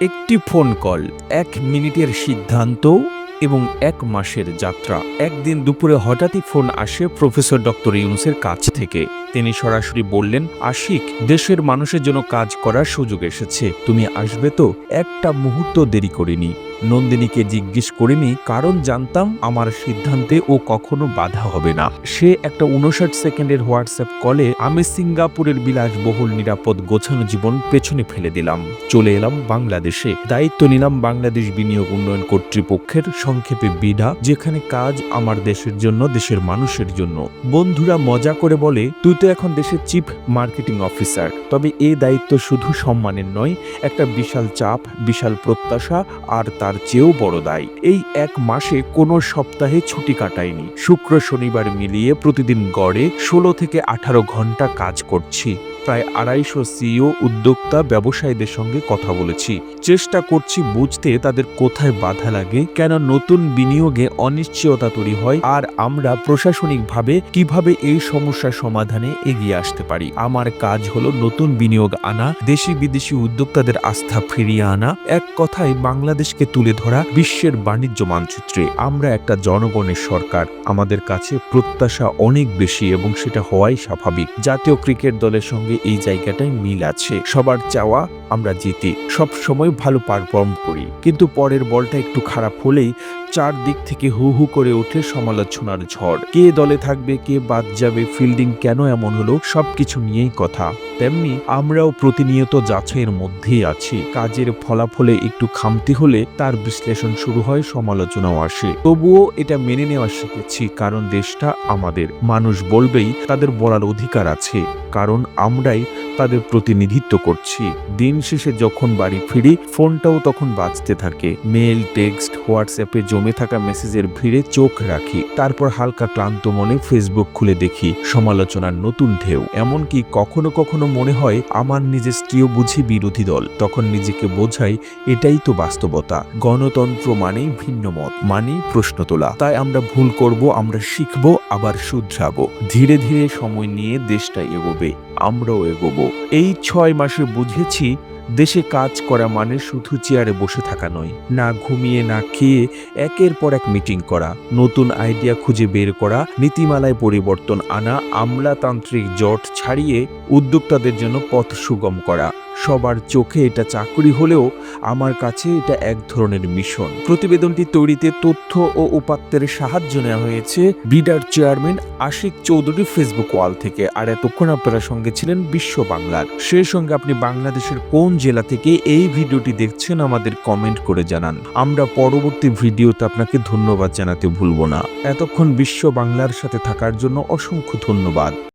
একটি phone call এক মিনিটের সিদ্ধান্ত এবং এক মাসের যাত্রা। একদিন দুপুরে হঠাৎই ফোন আসে প্রফেসর ডক্টর ইউনুসের কাছ থেকে। তিনি সরাসরি বললেন, আশিক, দেশের মানুষের জন্য কাজ করার সুযোগ এসেছে। তুমি আসবে তো? একটা মুহূর্ত দেরি করিনি। নন্দিনীকে জিজ্ঞেস করিনি, কারণ জানতাম আমার সিদ্ধান্তে ও কখনো বাধা হবে না। সে একটা উনষাট সেকেন্ডের হোয়াটসঅ্যাপ কলে, আমি সিঙ্গাপুরের বিলাসবহুল, নিরাপদ, গোছানো জীবন পেছনে ফেলে দিলাম। চলে এলাম বাংলাদেশে। দায়িত্ব নিলাম বাংলাদেশ বিনিয়োগ উন্নয়ন কর্তৃপক্ষের সংক্ষেপে বিডা, যেখানে কাজ আমার দেশের জন্য, দেশের মানুষের জন্য। বন্ধুরা মজা করে বলে, তুই এখন দেশের চিফ মার্কেটিং অফিসার। তবে এ দায়িত্ব শুধু সম্মানের নয়, একটা বিশাল চাপ, বিশাল প্রত্যাশা আর তার চেয়েও বড় দায়। এই এক মাসে কোনো সপ্তাহে ছুটি কাটায়নি। শুক্র শনিবার মিলিয়ে প্রতিদিন গড়ে ষোলো থেকে আঠারো ঘণ্টা কাজ করছি। প্রায় আড়াইশো সিইও উদ্যোক্তা ব্যবসায়ীদের সঙ্গে কথা বলেছি। চেষ্টা করছি বুঝতে তাদের কোথায় বাধা লাগে, কেন নতুন বিনিয়োগে অনিশ্চয়তা তৈরি হয়, আর আমরা প্রশাসনিকভাবে কীভাবে এই সমস্যা সমাধানে এগিয়ে আসতে পারি। আমার কাজ হলো নতুন বিনিয়োগ আনা, দেশি বিদেশি উদ্যোক্তাদের আস্থা ফিরিয়ে আনা, এক কথায় বাংলাদেশকে তুলে ধরা বিশ্বের বাণিজ্য মানচিত্রে। আমরা একটা জনগণের সরকার, আমাদের কাছে প্রত্যাশা অনেক বেশি এবং সেটা হওয়াই স্বাভাবিক। জাতীয় ক্রিকেট দলের সঙ্গে এই জায়গাটায় মিল আছে। সবার চাওয়া আমরা জিতি। সব সময় ভালো পারফর্ম করি। কিন্তু পরের বলটা একটু খারাপ হলেই চারদিক থেকে হু হু করে ওঠে সমালোচনার ঝড়। কে দলে থাকবে, কে বাদ যাবে ফিল্ডিং কেন এমন হলো, সবকিছু নিয়েই কথা। তেমনি আমরাও প্রতিনিয়ত যাচাইয়ের মধ্যেই আছি। কাজের ফলাফলে একটু খামতি হলে তার বিশ্লেষণ শুরু হয়, সমালোচনাও আসে। তবুও এটা মেনে নেওয়া শিখেছি, কারণ দেশটা আমাদের। মানুষ বলবেই তাদের বলার অধিকার আছে, কারণ আমরাই তাদের প্রতিনিধিত্ব করছি। দিন শেষে যখন বাড়ি ফিরি, ফোনটাও তখন বাজতে থাকে। মেল টেক্সট, হোয়াটসঅ্যাপে জমে থাকা মেসেজের ভিড়ে চোখ রাখি, তারপর হালকা ক্লান্ত মনে ফেসবুক খুলে দেখি, সমালোচনার নতুন ঢেউ। এমনকি কখনো কখনো মনে হয়, আমার নিজের স্ত্রীও বুঝি বিরোধী দল। তখন নিজেকে বোঝাই, এটাই তো বাস্তবতা। গণতন্ত্র মানেই ভিন্ন মত, মানেই প্রশ্ন তোলা। তাই আমরা ভুল করব, আমরা শিখব, আবার শুধরাবো। ধীরে ধীরে সময় নিয়ে দেশটা এগোবে, আমরাও এগোবো। এই ছয় মাসে বুঝেছি দেশে কাজ করা মানে শুধু চেয়ারে বসে থাকা নয়, না ঘুমিয়ে, না খেয়ে একের পর এক মিটিং করা, নতুন আইডিয়া খুঁজে বের করা, নীতিমালায় পরিবর্তন আনা, আমলাতান্ত্রিক জট ছাড়িয়ে উদ্যোক্তাদের জন্য পথ সুগম করা। সবার চোখে এটা চাকরি হলেও আমার কাছে এটা এক ধরনের মিশন। প্রতিবেদনটি তৈরিতে তথ্য ও উপাত্তের সাহায্য নেওয়া হয়েছে বিডার chairman Ashik Chowdhury Facebook wall থেকে। আর এতক্ষণ আপনারা সঙ্গে ছিলেন বিশ্ব বাংলার। সেই সঙ্গে আপনি বাংলাদেশের কোন জেলা থেকে এই ভিডিওটি দেখছেন আমাদের কমেন্ট করে জানান। আমরা পরবর্তী ভিডিওতে আপনাকে ধন্যবাদ জানাতে ভুলব না। এতক্ষণ বিশ্ব বাংলার সাথে থাকার জন্য অসংখ্য ধন্যবাদ।